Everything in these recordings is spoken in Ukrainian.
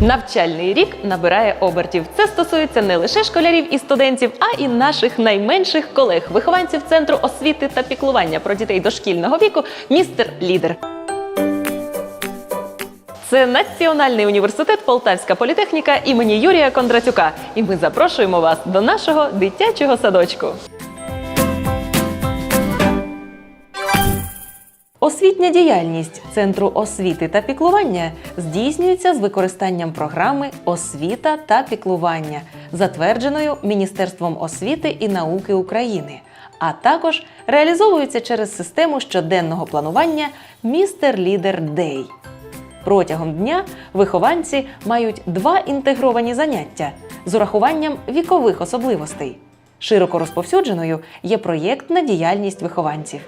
Навчальний рік набирає обертів. Це стосується не лише школярів і студентів, а і наших найменших колег, вихованців центру освіти та піклування про дітей дошкільного віку, містер Лідер. Це Національний університет Полтавська політехніка імені Юрія Кондратюка. І ми запрошуємо вас до нашого дитячого садочку. Освітня діяльність Центру освіти та піклування здійснюється з використанням програми Освіта та піклування, затвердженою Міністерством освіти і науки України, а також реалізовується через систему щоденного планування Містер Лідер Дей. Протягом дня вихованці мають два інтегровані заняття з урахуванням вікових особливостей. Широко розповсюдженою є проєктна діяльність вихованців.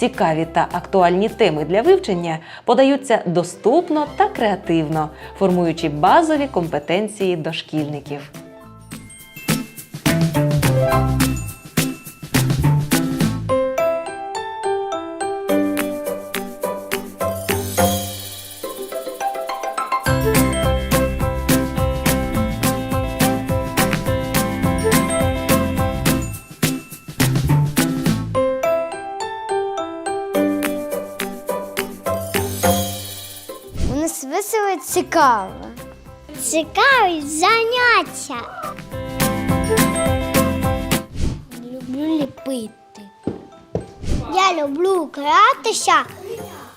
Цікаві та актуальні теми для вивчення подаються доступно та креативно, формуючи базові компетенції дошкільників. Весело і цікаво. Цікаві заняття. Люблю ліпити. Я люблю гратися,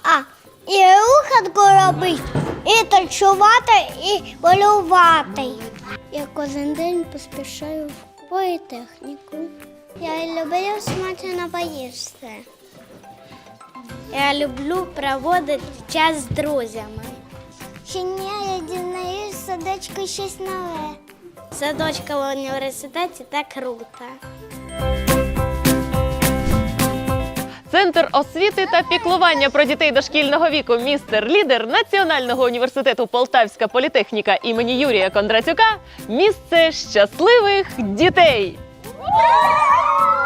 а і руханку робити, і танцювати, і малювати. Я кожен день поспішаю в політехніку. Я люблю смачно поїсти. Я люблю проводити час з друзями. Щодня я дізнаюсь в садочку щось нове. Садочка в університеті так круто. Центр освіти та піклування про дітей дошкільного віку містер Лідер Національного університету Полтавська політехніка імені Юрія Кондратюка місце щасливих дітей. Ура!